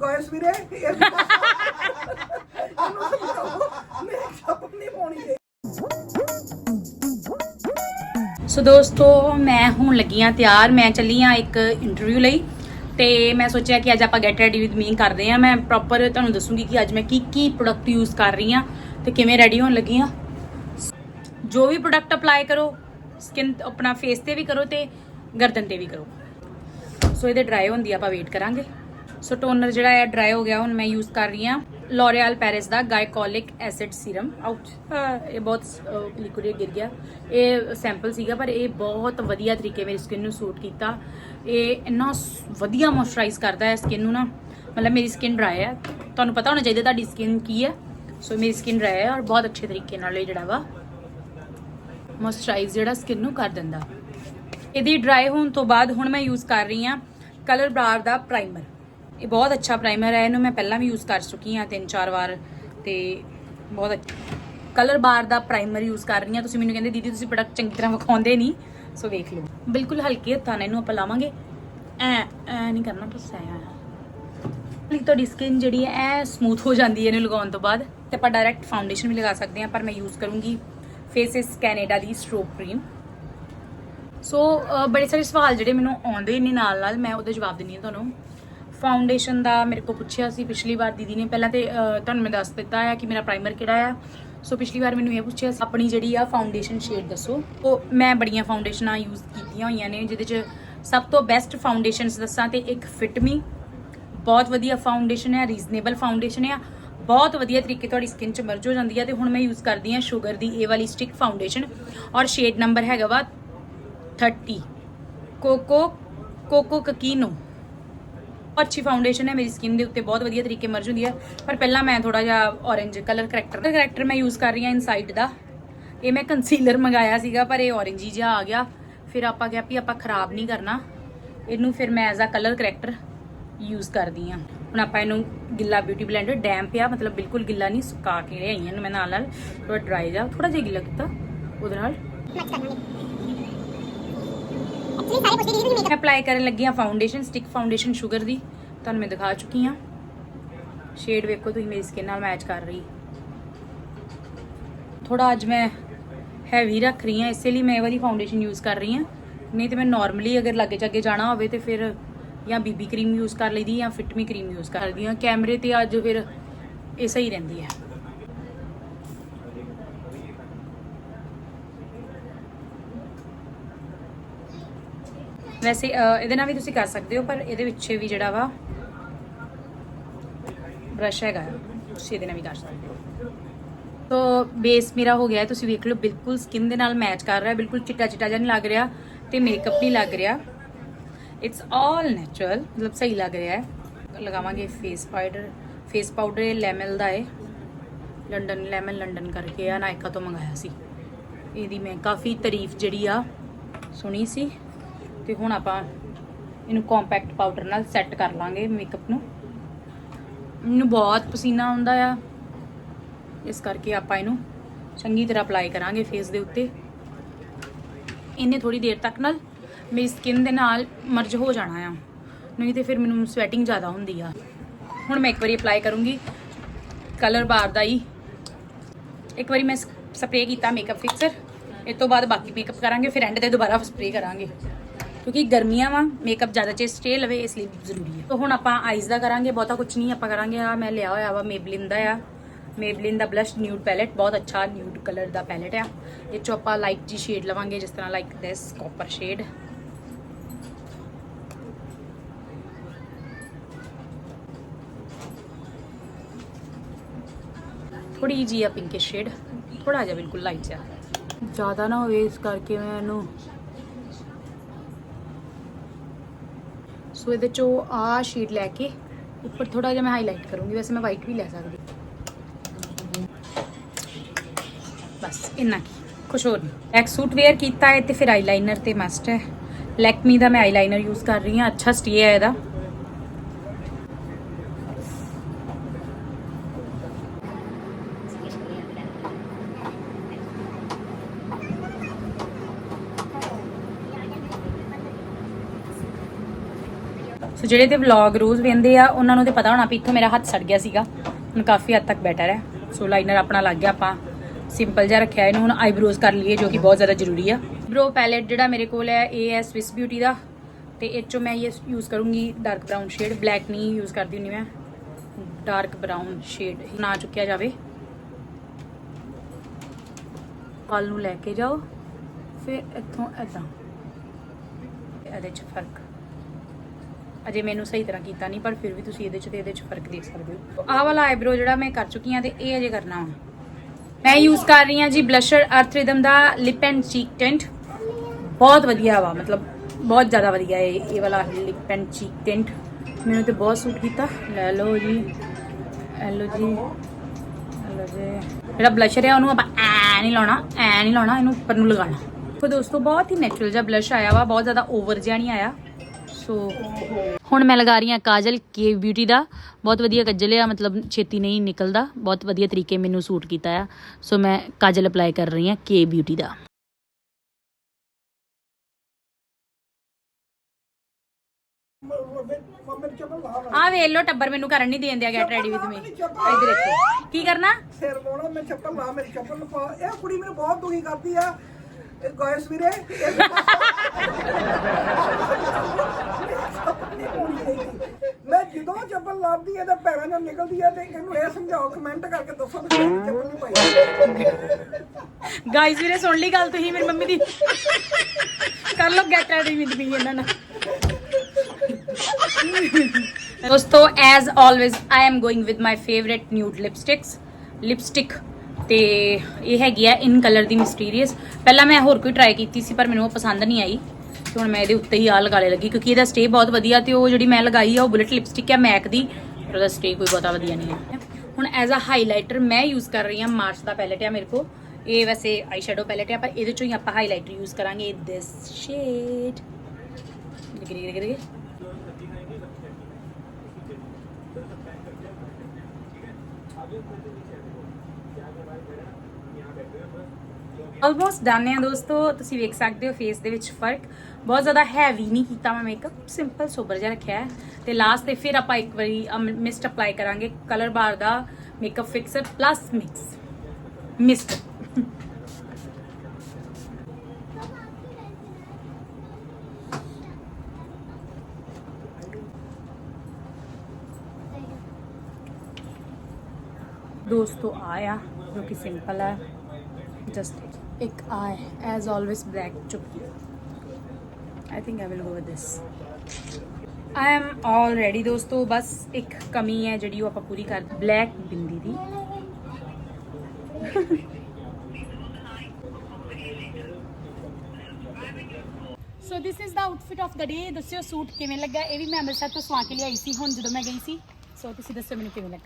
Guys ਵੀਰੇ ਇਹ makeup ਨਹੀਂ ਪਾਉਣੀ ਹੈ। ਸੋ ਦੋਸਤੋ ਮੈਂ ਹੁਣ ਲੱਗੀ ਆ ਤਿਆਰ। ਮੈਂ ਚੱਲੀ ਆ ਇੱਕ ਇੰਟਰਵਿਊ ਲਈ ਤੇ ਮੈਂ ਸੋਚਿਆ ਕਿ ਅੱਜ ਆਪਾਂ ਗੈਟ ਰੈਡੀ ਵਿਦ ਮੀ ਕਰਦੇ ਆ ਮੈਂ ਪ੍ਰੋਪਰ ਤੁਹਾਨੂੰ ਦੱਸੂਗੀ ਕਿ ਅੱਜ ਮੈਂ ਕੀ ਕੀ ਪ੍ਰੋਡਕਟ ਯੂਜ਼ ਕਰ ਰਹੀ ਆ ਤੇ ਕਿਵੇਂ ਰੈਡੀ ਹੋਣ ਲੱਗੀ ਆ ਜੋ ਵੀ ਪ੍ਰੋਡਕਟ ਅਪਲਾਈ ਕਰੋ ਸਕਿਨ ਆਪਣਾ ਫੇਸ ਤੇ ਵੀ ਕਰੋ ਤੇ ਗਰਦਨ ਤੇ ਵੀ ਕਰੋ। ਸੋ ਇਹਦੇ ਡਰਾਈ ਹੁੰਦੀ ਆ, ਆਪਾਂ ਵੇਟ ਕਰਾਂਗੇ। ਸੋ ਟੋਨਰ ਜਿਹੜਾ ਹੈ ਡਰਾਈ ਹੋ ਗਿਆ, ਹੁਣ ਮੈਂ ਯੂਜ਼ ਕਰ ਰਹੀ ਹਾਂ ਲੋਰੀਅਲ ਪੈਰਿਸ ਦਾ ਗਾਇਕੋਲਿਕ ਐਸਿਡ ਸੀਰਮ ਆਊਟ ਇਹ ਬਹੁਤ ਲਿਕੁਇਡ ਗਿਰ ਗਿਆ। ਇਹ ਸੈਂਪਲ ਸੀਗਾ, ਪਰ ਇਹ ਬਹੁਤ ਵਧੀਆ ਤਰੀਕੇ ਮੇਰੀ ਸਕਿਨ ਨੂੰ ਸੂਟ ਕੀਤਾ। ਇਹ ਇੰਨਾ ਵਧੀਆ ਮੋਇਸਚਰਾਈਜ਼ ਕਰਦਾ ਹੈ ਸਕਿਨ ਨੂੰ ਨਾ। ਮਤਲਬ ਮੇਰੀ ਸਕਿਨ ਡਰਾਈ ਹੈ। ਤੁਹਾਨੂੰ ਪਤਾ ਹੋਣਾ ਚਾਹੀਦਾ ਤੁਹਾਡੀ ਸਕਿਨ ਕੀ ਹੈ। ਸੋ ਮੇਰੀ ਸਕਿਨ ਡਰਾਈ ਹੈ ਔਰ ਬਹੁਤ ਅੱਛੇ ਤਰੀਕੇ ਨਾਲ ਇਹ ਜਿਹੜਾ ਵਾ ਮੋਇਸਚਰਾਈਜ਼ ਜਿਹੜਾ ਸਕਿਨ ਨੂੰ ਕਰ ਦਿੰਦਾ। ਇਹਦੀ ਡਰਾਈ ਹੋਣ ਤੋਂ ਬਾਅਦ ਹੁਣ ਮੈਂ ਯੂਜ਼ ਕਰ ਰਹੀ ਹਾਂ ਕਲਰ ਬਰਾਰ ਦਾ ਪ੍ਰਾਈਮਰ ਇਹ ਬਹੁਤ ਅੱਛਾ ਪ੍ਰਾਈਮਰ ਹੈ, ਇਹਨੂੰ ਮੈਂ ਪਹਿਲਾਂ ਵੀ ਯੂਜ਼ ਕਰ ਚੁੱਕੀ ਹਾਂ ਤਿੰਨ ਚਾਰ ਵਾਰ ਤੇ ਬਹੁਤ ਅੱਛਾ ਕਲਰ ਬਾਰ ਦਾ ਪ੍ਰਾਈਮਰ ਯੂਜ਼ ਕਰ ਰਹੀ ਹਾਂ। ਤੁਸੀਂ ਮੈਨੂੰ ਕਹਿੰਦੇ, ਦੀਦੀ, ਤੁਸੀਂ ਪ੍ਰੋਡਕਟ ਚੰਗੀ ਤਰ੍ਹਾਂ ਵਿਖਾਉਂਦੇ ਨਹੀਂ। ਸੋ ਵੇਖ ਲਓ। ਬਿਲਕੁਲ ਹਲਕੇ ਹੱਥਾਂ ਨਾਲ ਇਹਨੂੰ ਆਪਾਂ ਲਾਵਾਂਗੇ। ਐ ਐ ਨਹੀਂ ਕਰਨਾ, ਬਸ ਐ ਲਈ ਤੁਹਾਡੀ ਸਕਿਨ ਜਿਹੜੀ ਹੈ ਐ ਸਮੂਥ ਹੋ ਜਾਂਦੀ ਹੈ ਇਹਨੂੰ ਲਗਾਉਣ ਤੋਂ ਬਾਅਦ ਤੇ ਆਪਾਂ ਡਾਇਰੈਕਟ ਫਾਊਂਡੇਸ਼ਨ ਵੀ ਲਗਾ ਸਕਦੇ ਹਾਂ, ਪਰ ਮੈਂ ਯੂਜ਼ ਕਰੂੰਗੀ ਫੇਸਿਸ ਕੈਨੇਡਾ ਦੀ ਸਟ੍ਰੋਕ ਕਰੀਮ ਸੋ ਬੜੇ ਸਾਰੇ ਸਵਾਲ ਜਿਹੜੇ ਮੈਨੂੰ ਆਉਂਦੇ ਨੇ ਨਾਲ ਨਾਲ ਮੈਂ ਉਹਦੇ ਜਵਾਬ ਦਿੰਨੀ ਹਾਂ ਤੁਹਾਨੂੰ। ਫਾਊਂਡੇਸ਼ਨ ਦਾ ਮੇਰੇ ਕੋਲ ਪੁੱਛਿਆ ਸੀ, ਪਿਛਲੀ ਵਾਰ ਦੀਦੀ ਨੇ ਪਹਿਲਾਂ ਤੇ ਤੁਹਾਨੂੰ ਮੈਂ ਦੱਸ ਦਿੱਤਾ ਹੈ ਕਿ ਮੇਰਾ ਪ੍ਰਾਈਮਰ ਕਿਹੜਾ ਆ। ਸੋ ਪਿਛਲੀ ਵਾਰ ਮੈਨੂੰ ਇਹ ਪੁੱਛਿਆ ਸੀ, ਆਪਣੀ ਜਿਹੜੀ ਆ ਫਾਊਂਡੇਸ਼ਨ ਸ਼ੇਡ ਦੱਸੋ। ਉਹ ਮੈਂ ਬੜੀਆਂ ਫਾਊਂਡੇਸ਼ਨਾਂ ਯੂਜ਼ ਕੀਤੀਆਂ ਹੋਈਆਂ ਨੇ, ਜਿਹਦੇ 'ਚ ਸਭ ਤੋਂ ਬੈਸਟ ਫਾਊਂਡੇਸ਼ਨਸ ਦੱਸਾਂ ਤੇ ਇੱਕ ਫਿਟਮੀ ਬਹੁਤ ਵਧੀਆ ਫਾਊਂਡੇਸ਼ਨ ਹੈ ਰੀਜ਼ਨੇਬਲ ਫਾਊਂਡੇਸ਼ਨ ਹੈ। ਬਹੁਤ ਵਧੀਆ ਤਰੀਕੇ ਤੁਹਾਡੀ ਸਕਿਨ 'ਚ ਮਰਜ ਹੋ ਜਾਂਦੀ ਹੈ ਤੇ ਹੁਣ ਮੈਂ ਯੂਜ਼ ਕਰਦੀ ਹਾਂ ਸ਼ੂਗਰ ਦੀ ਇਹ ਵਾਲੀ ਸਟਿਕ ਫਾਊਂਡੇਸ਼ਨ ਔਰ ਸ਼ੇਡ ਨੰਬਰ ਹੈਗਾ ਵਾ 30 ਕੋਕੋ ਕੋਕੋ ਕਕੀਨੋ ਅੱਛੀ ਫਾਊਂਡੇਸ਼ਨ ਹੈ, ਮੇਰੀ ਸਕਿਨ ਦੇ ਉੱਤੇ ਬਹੁਤ ਵਧੀਆ ਤਰੀਕੇ ਮਰਜ ਹੁੰਦੀ ਹੈ। ਪਰ ਪਹਿਲਾਂ ਮੈਂ ਥੋੜਾ ਜਿਹਾ orange ਕਲਰ ਕਰੈਕਟਰ ਦਾ ਕਰੈਕਟਰ ਮੈਂ ਯੂਜ਼ ਕਰ ਰਹੀ ਹਾਂ ਇਨਸਾਈਡ ਦਾ। ਇਹ ਮੈਂ ਕੰਸੀਲਰ ਮੰਗਾਇਆ ਸੀਗਾ, ਪਰ ਇਹ orange ਹੀ ਜਿਹਾ ਆ ਗਿਆ। ਫਿਰ ਆਪਾਂ ਕਿਹਾ ਵੀ ਆਪਾਂ ਖਰਾਬ ਨਹੀਂ ਕਰਨਾ। ਇਹਨੂੰ ਫਿਰ ਮੈਂ as a colour corrector use ਕਰਦੀ ਹਾਂ। ਹੁਣ ਆਪਾਂ ਇਹਨੂੰ ਗਿੱਲਾ ਬਿਊਟੀ ਬਲੈਂਡਰ ਡੈਂਪ ਆ ਮਤਲਬ ਬਿਲਕੁਲ ਗਿੱਲਾ ਨਹੀਂ, ਸੁਕਾ ਕੇ ਲਿਆਈ ਇਹਨੂੰ ਮੈਂ ਨਾਲ ਨਾਲ। ਥੋੜਾ ਡਰਾਈ ਜਾ ਥੋੜਾ ਜਿਹਾ ਗਿੱਲਾ ਕੀਤਾ। ਉਹਦੇ ਨਾਲ ਮੈਂ ਅਪਲਾਈ ਕਰਨ ਲੱਗੀ ਹਾਂ ਫਾਊਂਡੇਸ਼ਨ ਸਟਿਕ ਫਾਊਂਡੇਸ਼ਨ ਸ਼ੂਗਰ ਦੀ। ਤੁਹਾਨੂੰ ਮੈਂ ਦਿਖਾ ਚੁੱਕੀ ਹਾਂ। ਸ਼ੇਡ ਵੇਖੋ ਤੁਸੀਂ, ਮੇਰੀ ਸਕਿਨ ਨਾਲ ਮੈਚ ਕਰ ਰਹੀ। ਥੋੜਾ ਅੱਜ ਮੈਂ ਹੈਵੀ ਰੱਖ ਰਹੀ ਹਾਂ, ਇਸੇ ਲਈ ਮੈਂ ਇਹ ਵਾਲੀ ਫਾਊਂਡੇਸ਼ਨ ਯੂਜ਼ ਕਰ ਰਹੀ ਹਾਂ। ਨਹੀਂ ਤੇ ਮੈਂ ਨਾਰਮਲੀ ਅਗਰ ਲਾਗੇ ਜਾਗੇ ਜਾਣਾ ਹੋਵੇ ਤੇ ਫਿਰ ਜਾਂ ਬੀਬੀ ਕਰੀਮ ਯੂਜ਼ ਕਰ ਲਈਦੀ ਜਾਂ ਫਿਟਮੀ ਕਰੀਮ ਯੂਜ਼ ਕਰਦੀ ਹਾਂ। ਕੈਮਰੇ ਤੇ ਅੱਜ ਫਿਰ ਇਹ ਸਹੀ ਰਹਿੰਦੀ ਹੈ। ਵੈਸੇ ਇਹਦੇ ਨਾਲ ਵੀ ਤੁਸੀਂ ਕਰ ਸਕਦੇ ਹੋ ਪਰ ਇਹਦੇ ਵਿੱਚ ਵੀ ਜਿਹੜਾ ਵਾ ਬ੍ਰਸ਼ ਹੈਗਾ ਆ, ਤੁਸੀਂ ਇਹਦੇ ਨਾਲ ਵੀ ਕਰ ਸਕਦੇ ਹੋ। ਤੋ ਬੇਸ ਮੇਰਾ ਹੋ ਗਿਆ ਤੁਸੀਂ ਵੇਖ ਲਓ ਬਿਲਕੁਲ ਸਕਿਨ ਦੇ ਨਾਲ ਮੈਚ ਕਰ ਰਿਹਾ ਬਿਲਕੁਲ ਚਿੱਟਾ ਚਿੱਟਾ ਜਿਹਾ ਨਹੀਂ ਲੱਗ ਰਿਹਾ ਤੇ ਮੇਕਅਪ ਨਹੀਂ ਲੱਗ ਰਿਹਾ। ਇਟਸ ਆਲ ਨੈਚੁਰਲ ਮਤਲਬ ਸਹੀ ਲੱਗ ਰਿਹਾ ਹੈ। ਲਗਾਵਾਂਗੇ ਫੇਸ ਪਾਊਡਰ ਫੇਸ ਪਾਊਡਰ ਇਹ ਲੈਮਲ ਦਾ ਹੈ ਲੰਡਨ ਲੈਮਨ ਲੰਡਨ ਕਰਕੇ ਆ ਨਾਇਕਾ ਤੋਂ ਮੰਗਾਇਆ ਸੀ। ਇਹਦੀ ਮੈਂ ਕਾਫੀ ਤਾਰੀਫ ਜਿਹੜੀ ਆ ਸੁਣੀ ਸੀ। ਤੇ ਹੁਣ ਆਪਾਂ ਇਹਨੂੰ ਕੰਪੈਕਟ ਪਾਊਡਰ ਨਾਲ ਸੈੱਟ ਕਰ ਲਾਂਗੇ ਮੇਕਅਪ ਨੂੰ। ਮੈਨੂੰ ਬਹੁਤ ਪਸੀਨਾ ਆਉਂਦਾ ਆ। ਇਸ ਕਰਕੇ ਆਪਾਂ ਇਹਨੂੰ ਚੰਗੀ ਤਰ੍ਹਾਂ ਅਪਲਾਈ ਕਰਾਂਗੇ ਫੇਸ ਦੇ ਉੱਤੇ। ਇਹਨੇ ਥੋੜੀ ਦੇਰ ਤੱਕ ਨਾਲ ਮੇਰੀ ਸਕਿਨ ਦੇ ਨਾਲ ਮਰਜ ਹੋ ਜਾਣਾ ਆ। ਨਹੀਂ ਤੇ ਫਿਰ ਮੈਨੂੰ ਸਵੈਟਿੰਗ ਜ਼ਿਆਦਾ ਹੁੰਦੀ ਆ। ਹੁਣ ਮੈਂ ਇੱਕ ਵਾਰੀ ਅਪਲਾਈ ਕਰੂੰਗੀ ਕਲਰ ਬਾਰ ਦਾ ਹੀ। ਇੱਕ ਵਾਰੀ ਮੈਂ ਸਪਰੇਅ ਕੀਤਾ ਮੇਕਅਪ ਫਿਕਸਰ ਇਸ ਤੋਂ ਬਾਅਦ ਬਾਕੀ ਮੇਕਅਪ ਕਰਾਂਗੇ, ਫਿਰ ਐਂਡ ਤੇ ਦੁਬਾਰਾ ਸਪਰੇਅ ਕਰਾਂਗੇ। ਕਿਉਂਕਿ ਗਰਮੀਆਂ ਵਾ ਮੇਕਅਪ ਜ਼ਿਆਦਾ ਚਿਰ ਸਟੇ ਲਵੇ ਇਸ ਲਈ ਜ਼ਰੂਰੀ ਹੈ ਤਾਂ ਹੁਣ ਆਪਾਂ ਆਈਜ਼ ਦਾ ਕਰਾਂਗੇ ਬਹੁਤਾ ਕੁਝ ਨਹੀਂ ਆਪਾਂ ਕਰਾਂਗੇ ਆ ਮੈਂ ਲਿਆ ਹੋਇਆ ਵਾ ਮੇਬਲਿਨ ਦਾ ਆ ਮੇਬਲਿਨ ਦਾ ਬਲਸ਼ ਨਿਊਡ ਪੈਲੇਟ ਬਹੁਤ ਅੱਛਾ ਨਿਊਡ ਕਲਰ ਦਾ ਪੈਲੇਟ ਆ ਇਹ ਚੋਂ ਆਪਾਂ ਲਾਈਟ ਜੀ ਸ਼ੇਡ ਲਵਾਂਗੇ ਜਿਸ ਤਰ੍ਹਾਂ ਲਾਈਕ ਦਿਸ ਕਾਪਰ ਸ਼ੇਡ ਥੋੜੀ ਜੀ ਆ ਪਿੰਕਿਸ਼ ਸ਼ੇਡ ਥੋੜਾ ਜਿਹਾ ਬਿਲਕੁਲ ਲਾਈਟ ਜਿਹਾ ਜ਼ਿਆਦਾ ਨਾ ਹੋਵੇ ਇਸ ਕਰਕੇ ਮੈਂ ਇਹਨੂੰ ਸੋ ਇਹਦੇ ਚੋਂ ਆ ਸ਼ੀਟ ਲੈ ਕੇ ਉੱਪਰ ਥੋੜਾ ਜਿਹਾ ਮੈਂ ਹਾਈਲਾਈਟ ਕਰੂੰਗੀ, ਵੈਸੇ ਮੈਂ ਵਾਈਟ ਵੀ ਲੈ ਸਕਦੀ ਬਸ, ਇੰਨਾ ਕੀ। ਕੁਛ ਹੋਰ ਨਹੀਂ। ਇੱਕ ਸੂਟ ਵੇਅਰ ਕੀਤਾ ਹੈ ਤੇ ਫਿਰ ਆਈਲਾਈਨਰ ਤੇ ਮਸਟ ਹੈ। ਲੈਕਮੀ ਦਾ ਮੈਂ ਆਈਲਾਈਨਰ ਯੂਜ਼ ਕਰ ਰਹੀ ਹਾਂ। ਅੱਛਾ ਸਟੇ ਹੈ ਇਹਦਾ। ਸੋ ਜਿਹੜੇ ਤੇ ਵਲੌਗ ਰੋਜ਼ ਵੇਂਦੇ ਆ, ਉਹਨਾਂ ਨੂੰ ਤੇ ਪਤਾ ਹੋਣਾ ਵੀ ਇੱਥੋਂ ਮੇਰਾ ਹੱਥ ਸੜ ਗਿਆ ਸੀਗਾ। ਹੁਣ ਕਾਫੀ ਹੱਦ ਤੱਕ ਬੈਟਰ ਹੈ। ਸੋ ਲਾਈਨਰ ਆਪਣਾ ਲੱਗ ਗਿਆ, ਆਪਾਂ ਸਿੰਪਲ ਜਿਹਾ ਰੱਖਿਆ ਇਹਨੂੰ, ਹੁਣ ਆਈਬ੍ਰੋਜ਼ ਕਰ ਲਈਏ, ਜੋ ਕਿ ਬਹੁਤ ਜ਼ਿਆਦਾ ਜ਼ਰੂਰੀ ਆ। ਬ੍ਰੋ ਪੈਲੇਟ ਜਿਹੜਾ ਮੇਰੇ ਕੋਲ ਹੈ, ਇਹ ਹੈ ਸਵਿਸ ਬਿਊਟੀ ਦਾ। ਤੇ ਇਹ ਚੋਂ ਮੈਂ ਇਹ ਯੂਜ਼ ਕਰੂੰਗੀ ਡਾਰਕ ਬਰਾਊਨ ਸ਼ੇਡ ਬਲੈਕ ਨਹੀਂ ਯੂਜ਼ ਕਰਦੀ ਹੁੰਨੀ ਮੈਂ। ਡਾਰਕ ਬਰਾਊਨ ਸ਼ੇਡ ਨਾ ਚੁੱਕਿਆ ਜਾਵੇ। ਵਾਲ ਨੂੰ ਲੈ ਕੇ ਜਾਓ। ਫਿਰ ਇੱਥੋਂ ਇਦਾਂ ਇਹਦੇ ਚ ਫ਼ਰਕ। ਅਜੇ ਮੈਨੂੰ ਸਹੀ ਤਰ੍ਹਾਂ ਕੀਤਾ ਨਹੀਂ, ਪਰ ਫਿਰ ਵੀ ਤੁਸੀਂ ਇਹਦੇ ਚ ਤੇ ਇਹਦੇ ਚ ਫ਼ਰਕ ਦੇਖ ਸਕਦੇ ਹੋ। ਆਹ ਵਾਲਾ ਆਈਬ੍ਰੋ ਜਿਹੜਾ ਮੈਂ ਕਰ ਚੁੱਕੀ ਹਾਂ ਤੇ ਇਹ ਅਜੇ ਕਰਨਾ ਵਾ ਮੈਂ ਯੂਜ਼ ਕਰ ਰਹੀ ਹਾਂ ਜੀ ਬਲਸ਼ਰ ਅਰਥ ਰਿਦਮ ਦਾ ਲਿਪ ਐਂਡ ਚੀਕ ਟੈਂਟ ਬਹੁਤ ਵਧੀਆ ਵਾ, ਮਤਲਬ ਬਹੁਤ ਜ਼ਿਆਦਾ ਵਧੀਆ ਹੈ ਇਹ ਵਾਲਾ ਲਿਪ ਐਂਡ ਚੀਕ ਟੈਂਟ ਮੈਨੂੰ ਤੇ ਬਹੁਤ ਸੂਟ ਕੀਤਾ। ਲੈ ਲਓ ਜੀ, ਲੈ ਲਓ ਜੀ, ਲੈ ਜੀ। ਜਿਹੜਾ ਬਲਸ਼ਰ ਹੈ ਉਹਨੂੰ ਆਪਾਂ ਐ ਨਹੀਂ ਲਾਉਣਾ, ਐ ਨਹੀਂ ਲਾਉਣਾ, ਇਹਨੂੰ ਉੱਪਰ ਨੂੰ ਲਗਾਉਣਾ। ਸੋ ਦੋਸਤੋ, ਬਹੁਤ ਹੀ ਨੈਚੁਰਲ ਜਿਹਾ ਬਲਸ਼ ਆਇਆ ਵਾ, ਬਹੁਤ ਜ਼ਿਆਦਾ ਓਵਰ ਜਿਹਾ ਨਹੀਂ ਆਇਆ। ਸੋ ਹੁਣ ਮੈਂ ਲਗਾ ਰਹੀ ਹਾਂ ਕਾਜਲ ਕੇ ਬਿਊਟੀ ਦਾ। ਬਹੁਤ ਵਧੀਆ ਕੱਜਲ ਆ, ਮਤਲਬ ਛੇਤੀ ਨਹੀਂ ਨਿਕਲਦਾ। ਬਹੁਤ ਵਧੀਆ ਤਰੀਕੇ ਮੈਨੂੰ ਸੂਟ ਕੀਤਾ ਆ। ਸੋ ਮੈਂ ਕਾਜਲ ਅਪਲਾਈ ਕਰ ਰਹੀ ਹਾਂ ਕੇ ਬਿਊਟੀ ਦਾ। ਆ ਵੇਖ ਲੋ ਟੱਬਰ ਮੈਨੂੰ ਕਰਨ ਨਹੀਂ ਦੇਣ ਦਿਆ ਗੈਟ ਰੈਡੀ ਵਿਦ ਮੀ ਇੱਧਰ ਦੇਖੋ। ਕੀ ਕਰਨਾ? ਸਿਰ ਮੋਣਾ ਮੈਂ ਚੱਪਲ ਲਾ, ਮੇਰੀ ਚੱਪਲ ਪਾ। ਇਹ ਕੁੜੀ ਮੈਨੂੰ ਬਹੁਤ ਦੁਖੀ ਕਰਦੀ ਆ। ਗਾਇਸ ਵੀਰੇ ਮੈਂ ਜਦੋਂ ਚੱਪਲ ਲਾਉਂਦੀ ਐ ਤਾਂ ਪੈਰਾਂ ਨਾਲ ਨਿਕਲਦੀ ਐ ਤੇ ਇਹਨੂੰ ਇਹ ਸਮਝਾਓ ਕਮੈਂਟ ਕਰਕੇ ਦੱਸੋ ਕਿ ਚੱਪਲ ਨਹੀਂ ਪਾਈ। ਗਾਇਸ ਵੀਰੇ, ਸੁਣ ਲਈ ਗੱਲ ਤੁਸੀਂ, ਮੇਰੀ ਮੰਮੀ ਦੀ। ਕਰ ਲੋ ਗੈਟ ਰੈਡੀ ਵਿਦ ਮੀ ਇਹਨਾਂ ਨਾਲ। ਦੋਸਤੋ as always I am going with my favourite nude lipsticks lipstick ਤੇ ਇਹ ਹੈਗੀ ਆ ਇਨ ਕਲਰ ਦੀ ਮਿਸਟੀਰੀਅਸ ਪਹਿਲਾਂ ਮੈਂ ਹੋਰ ਕੋਈ ਟਰਾਈ ਕੀਤੀ ਸੀ, ਪਰ ਮੈਨੂੰ ਉਹ ਪਸੰਦ ਨਹੀਂ ਆਈ। ਤੇ ਹੁਣ ਮੈਂ ਇਹਦੇ ਉੱਤੇ ਹੀ ਆ ਲਗਾਲੇ ਲੱਗੀ, ਕਿਉਂਕਿ ਇਹਦਾ ਸਟੇ ਬਹੁਤ ਵਧੀਆ ਤੇ ਉਹ ਜਿਹੜੀ ਮੈਂ ਲਗਾਈ ਆ, ਉਹ ਬੁਲਟ ਲਿਪਸਟਿਕ ਆ ਮੈਕ ਦੀ। ਪਰ ਉਹਦਾ ਸਟੇ ਕੋਈ ਬਹੁਤਾ ਵਧੀਆ ਨਹੀਂ ਹੈ ਹੁਣ ਐਜ਼ ਅ ਹਾਈਲਾਈਟਰ ਮੈਂ ਯੂਜ਼ ਕਰ ਰਹੀ ਹਾਂ ਮਾਰਚ ਦਾ ਪੈਲੇਟ ਆ ਮੇਰੇ ਕੋ ਇਹ ਵੈਸੇ ਆਈ ਸ਼ੈਡੋ ਪੈਲੇਟ ਆ, ਪਰ ਇਹਦੇ ਚੋਂ ਹੀ ਆਪਾਂ ਹਾਈਲਾਈਟਰ ਯੂਜ਼ ਕਰਾਂਗੇ। ਦਿਸ ਸ਼ੇਡ ਗਿਰੇ ਗਿਰੇ ਗਿਰੇ ਆਲਮੋਸਟ ਡਨ ਹੈ ਦੋਸਤੋ, ਤੁਸੀਂ ਵੇਖ ਸਕਦੇ ਹੋ ਫੇਸ ਦੇ ਵਿੱਚ ਫ਼ਰਕ। ਬਹੁਤ ਜ਼ਿਆਦਾ ਹੈਵੀ ਨਹੀਂ ਕੀਤਾ ਮੈਂ ਮੇਕਅਪ ਸਿੰਪਲ ਸੋਬਰ ਜਿਹਾ ਰੱਖਿਆ ਹੈ। ਤੇ ਲਾਸਟ ਤੇ ਫਿਰ ਆਪਾਂ ਇੱਕ ਵਾਰੀ ਮਿਸਟ ਅਪਲਾਈ ਕਰਾਂਗੇ ਕਲਰ ਬਾਰ ਦਾ makeup fixer plus mix mist ਦੋਸਤੋ ਆਇਆ ਜੋ ਕਿ ਸਿੰਪਲ ਹੈ ਜਸਟ ਇੱਕ ਆਏ ਐਜ਼ ਆਲਵੇਸ ਬਲੈਕ ਚੁੱਕੀ I think I will go with this I am all ready ਦੋਸਤੋ ਬਸ ਇੱਕ ਕਮੀ ਹੈ ਜਿਹੜੀ ਉਹ ਆਪਾਂ ਪੂਰੀ ਕਰ black bindi the so this is the outfit of the day ਦੱਸਿਓ ਸੂਟ ਕਿਵੇਂ ਲੱਗਾ ਇਹ ਵੀ ਮੈਂ ਅੰਮ੍ਰਿਤਸਰ ਤੋਂ ਸਵਾ ਕੇ ਲਿਆਈ ਸੀ ਹੁਣ ਜਦੋਂ ਮੈਂ ਗਈ ਸੀ ਸੋ ਤੁਸੀਂ ਦੱਸਿਓ ਮੈਨੂੰ ਕਿਵੇਂ ਲੱਗਾ